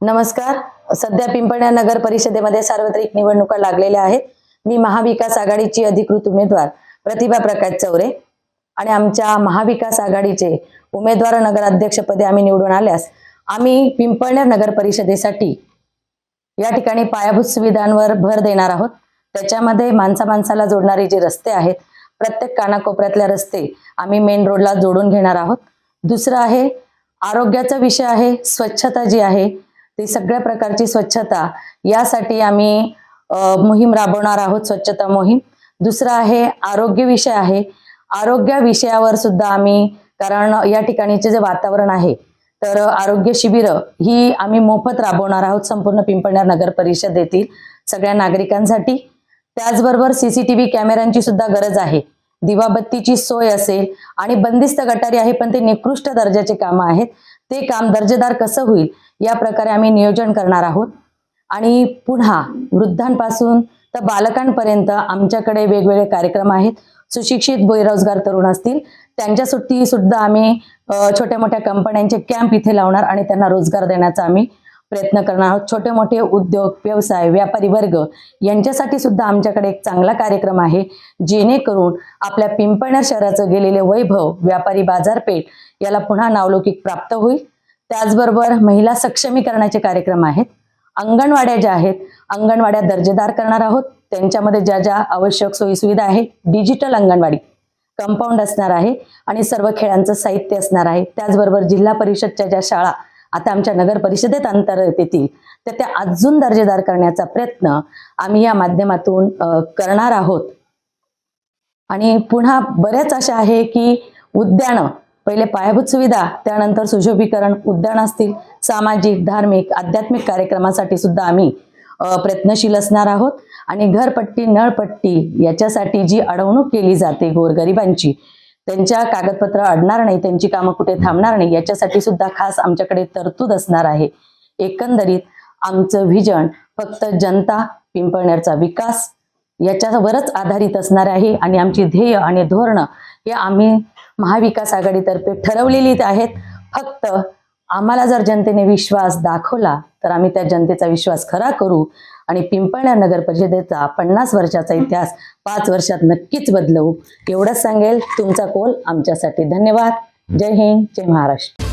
नमस्कार. सध्या पिंपळण्या नगर परिषदेमध्ये सार्वत्रिक निवडणुका लागलेल्या आहेत. मी महाविकास आघाडीची अधिकृत उमेदवार प्रतिभा प्रकाश चौरे आणि आमच्या महाविकास आघाडीचे उमेदवार नगराध्यक्षपदी आम्ही निवडून आल्यास आम्ही पिंपळण्या नगर परिषदेसाठी या ठिकाणी पायाभूत सुविधांवर भर देणार आहोत. त्याच्यामध्ये माणसा माणसाला जोडणारे जे रस्ते आहेत प्रत्येक कानाकोपऱ्यातल्या रस्ते आम्ही मेन रोडला जोडून घेणार आहोत. दुसरं आहे आरोग्याचा विषय आहे स्वच्छता जी आहे ती सगळ्या प्रकारची स्वच्छता यासाठी आम्ही मोहीम राबवणार आहोत स्वच्छता मोहीम. दुसरं आहे आरोग्य विषय आहे. आरोग्य विषयावर सुद्धा आम्ही कारण या ठिकाणीचे जे वातावरण आहे तर आरोग्य शिबिरं ही आम्ही मोफत राबवणार आहोत संपूर्ण पिंपळनेर नगर परिषदेतील सगळ्या नागरिकांसाठी. त्याचबरोबर सीसीटीव्ही कॅमेऱ्यांची सुद्धा गरज आहे. दिवाबत्तीची सोय असेल आणि बंदिस्त गटारी आहे पण ते निकृष्ट दर्जाचे कामं आहेत. ते काम दर्जेदार कसं होईल या प्रकारे आम्ही नियोजन करणार आहोत. आणि पुन्हा वृद्धांपासून तर बालकांपर्यंत आमच्याकडे वेगवेगळे कार्यक्रम आहेत. सुशिक्षित बेरोजगार तरुण असतील त्यांच्यासाठी सुद्धा आम्ही छोट्या मोठ्या कंपन्यांचे कॅम्प इथे लावणार आणि त्यांना रोजगार देण्याचा आम्ही प्रयत्न करणार आहोत. छोटे मोठे उद्योग व्यवसाय व्यापारी वर्ग यांच्यासाठी सुद्धा आमच्याकडे एक चांगला कार्यक्रम आहे. जेणेकरून आपल्या पिंपळनेर शहराचं गेलेले वैभव व्यापारी बाजारपेठ याला पुन्हा नावलौकिक प्राप्त होईल. त्याचबरोबर महिला सक्षमीकरणाचे कार्यक्रम आहेत. अंगणवाड्या ज्या आहेत अंगणवाड्या दर्जेदार करणार आहोत. त्यांच्यामध्ये ज्या ज्या आवश्यक सोयीसुविधा आहेत डिजिटल अंगणवाडी कंपाऊंड असणार आहे आणि सर्व खेळांचं साहित्य असणार आहे. त्याचबरोबर जिल्हा परिषदच्या ज्या शाळा आता आमच्या नगर परिषदेत अंतर्गत येतील. तर त्या अजून दर्जेदार करण्याचा प्रयत्न आम्ही या माध्यमातून करणार आहोत. आणि पुन्हा बऱ्याच अशा आहे की उद्यानं पहिले पायाभूत सुविधा त्यानंतर सुशोभीकरण उद्यान असतील. सामाजिक धार्मिक आध्यात्मिक कार्यक्रमासाठी सुद्धा आम्ही प्रयत्नशील असणार आहोत. आणि घरपट्टी नळपट्टी याच्यासाठी जी अडवणूक केली जाते गोरगरिबांची त्यांच्या कागदपत्र अडणार नाही त्यांची कामं कुठे थांबणार नाही याच्यासाठी सुद्धा खास आमच्याकडे तरतूद असणार आहे. एकंदरीत आमचं व्हिजन फक्त जनता पिंपळनेरचा विकास याच्यावरच आधारित असणार आहे आणि आमची ध्येय आणि धोरणं हे आम्ही महाविकास आघाडीतर्फे ठरवलेली आहेत. फक्त आम्हाला जर जनतेने विश्वास दाखवला तर आम्ही त्या जनतेचा विश्वास खरा करू. आणि पिंपळण्या नगर परिषदेचा पन्नास वर्षाचा इतिहास पाच वर्षात नक्कीच बदलवू. एवढंच सांगेल तुमचा कोल आमच्यासाठी धन्यवाद. जय हिंद जय महाराष्ट्र.